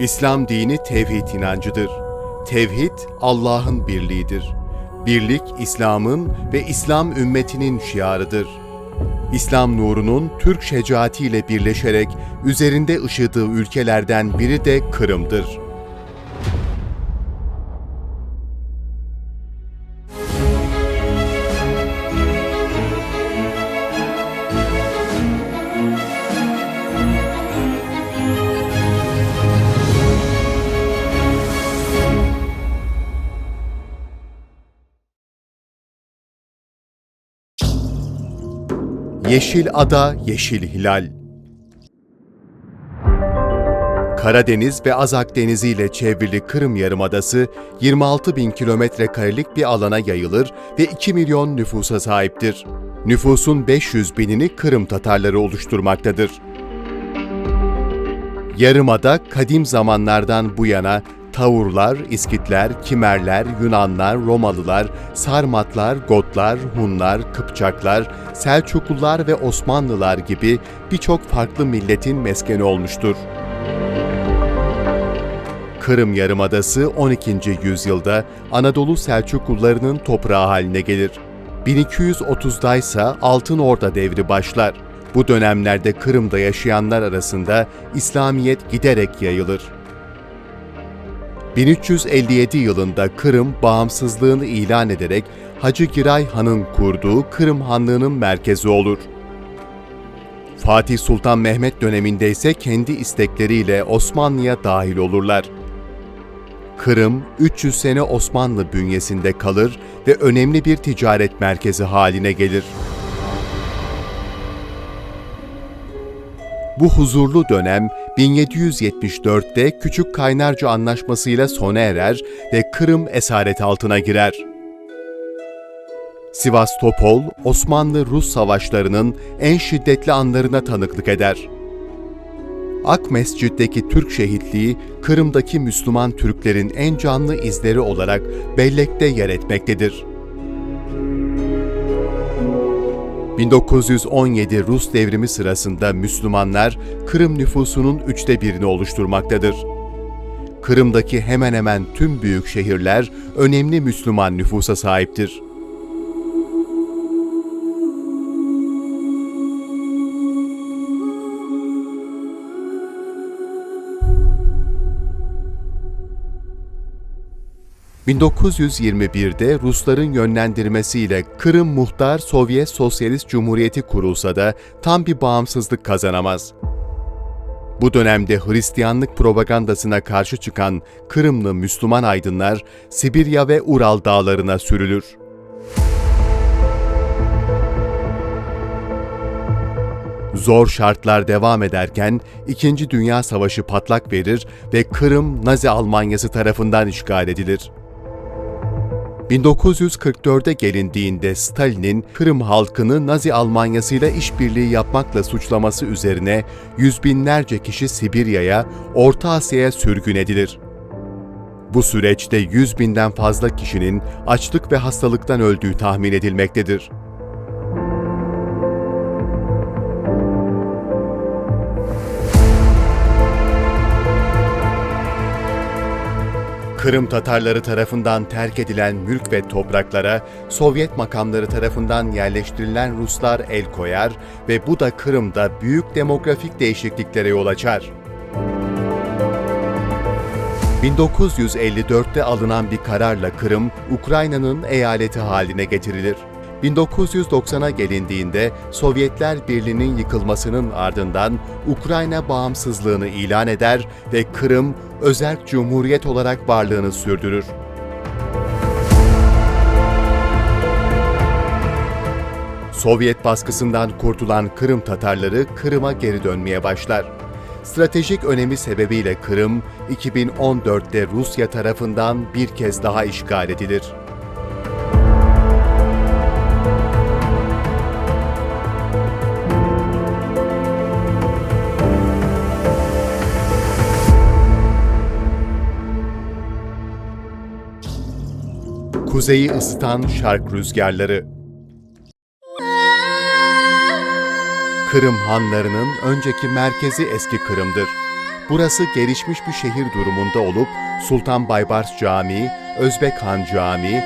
İslam dini tevhid inancıdır. Tevhid Allah'ın birliğidir. Birlik İslam'ın ve İslam ümmetinin şiarıdır. İslam nurunun Türk şecaatiyle birleşerek üzerinde ışıdığı ülkelerden biri de Kırım'dır. Yeşil Ada, Yeşil Hilal Karadeniz ve Azak Denizi ile çevrili Kırım Yarımadası 26 bin kilometre karelik bir alana yayılır ve 2 milyon nüfusa sahiptir. Nüfusun 500 binini Kırım Tatarları oluşturmaktadır. Yarımada kadim zamanlardan bu yana Tavurlar, İskitler, Kimerler, Yunanlar, Romalılar, Sarmatlar, Gotlar, Hunlar, Kıpçaklar, Selçuklular ve Osmanlılar gibi birçok farklı milletin meskeni olmuştur. Kırım Yarımadası 12. yüzyılda Anadolu Selçuklularının toprağı haline gelir. 1230'da ise Altın Orda devri başlar. Bu dönemlerde Kırım'da yaşayanlar arasında İslamiyet giderek yayılır. 1357 yılında Kırım bağımsızlığını ilan ederek Hacı Giray Han'ın kurduğu Kırım Hanlığı'nın merkezi olur. Fatih Sultan Mehmet döneminde ise kendi istekleriyle Osmanlı'ya dahil olurlar. Kırım 300 sene Osmanlı bünyesinde kalır ve önemli bir ticaret merkezi haline gelir. Bu huzurlu dönem 1774'te Küçük Kaynarca Anlaşması ile sona erer ve Kırım esaret altına girer. Sivastopol, Osmanlı-Rus savaşlarının en şiddetli anlarına tanıklık eder. Ak Mescid'deki Türk şehitliği, Kırım'daki Müslüman Türklerin en canlı izleri olarak bellekte yer etmektedir. 1917 Rus devrimi sırasında Müslümanlar Kırım nüfusunun üçte birini oluşturmaktadır. Kırım'daki hemen hemen tüm büyük şehirler önemli Müslüman nüfusa sahiptir. ...1921'de Rusların yönlendirmesiyle Kırım Muhtar Sovyet Sosyalist Cumhuriyeti kurulsa da tam bir bağımsızlık kazanamaz. Bu dönemde Hristiyanlık propagandasına karşı çıkan Kırımlı Müslüman aydınlar Sibirya ve Ural dağlarına sürülür. Zor şartlar devam ederken İkinci Dünya Savaşı patlak verir ve Kırım Nazi Almanyası tarafından işgal edilir. 1944'e gelindiğinde Stalin'in Kırım halkını Nazi Almanyası ile işbirliği yapmakla suçlaması üzerine yüz binlerce kişi Sibirya'ya, Orta Asya'ya sürgün edilir. Bu süreçte 100 binden fazla kişinin açlık ve hastalıktan öldüğü tahmin edilmektedir. Kırım Tatarları tarafından terk edilen mülk ve topraklara Sovyet makamları tarafından yerleştirilen Ruslar el koyar ve bu da Kırım'da büyük demografik değişikliklere yol açar. 1954'te alınan bir kararla Kırım, Ukrayna'nın eyaleti haline getirilir. 1990'a gelindiğinde Sovyetler Birliği'nin yıkılmasının ardından Ukrayna bağımsızlığını ilan eder ve Kırım özerk cumhuriyet olarak varlığını sürdürür. Sovyet baskısından kurtulan Kırım Tatarları Kırım'a geri dönmeye başlar. Stratejik önemi sebebiyle Kırım, 2014'te Rusya tarafından bir kez daha işgal edilir. Kuzeyi ısıtan şark rüzgarları. Kırım hanlarının önceki merkezi eski Kırım'dır. Burası gelişmiş bir şehir durumunda olup Sultan Baybars Camii, Özbek Han Camii,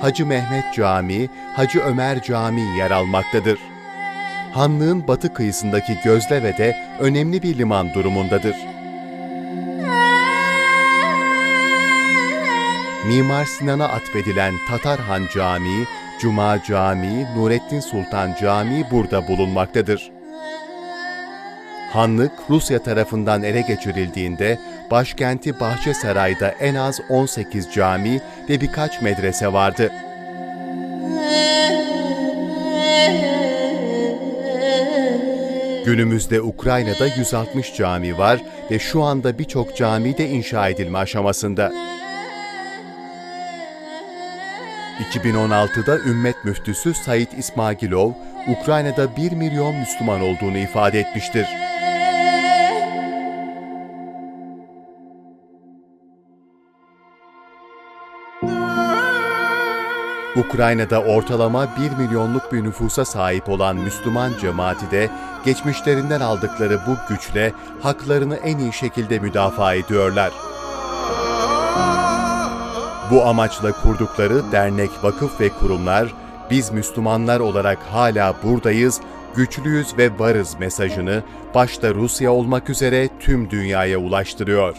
Hacı Mehmet Camii, Hacı Ömer Camii yer almaktadır. Hanlığın batı kıyısındaki Gözleve'de önemli bir liman durumundadır. Mimar Sinan'a atfedilen Tatar Han Camii, Cuma Camii, Nurettin Sultan Camii burada bulunmaktadır. Hanlık Rusya tarafından ele geçirildiğinde başkenti Bahçesaray'da en az 18 cami ve birkaç medrese vardı. Günümüzde Ukrayna'da 160 cami var ve şu anda birçok cami de inşa edilme aşamasında. 2016'da Ümmet Müftüsü Said İsmagilov, Ukrayna'da 1 milyon Müslüman olduğunu ifade etmiştir. Ukrayna'da ortalama 1 milyonluk bir nüfusa sahip olan Müslüman cemaati de geçmişlerinden aldıkları bu güçle haklarını en iyi şekilde müdafaa ediyorlar. Bu amaçla kurdukları dernek, vakıf ve kurumlar, biz Müslümanlar olarak hala buradayız, güçlüyüz ve varız mesajını başta Rusya olmak üzere tüm dünyaya ulaştırıyor.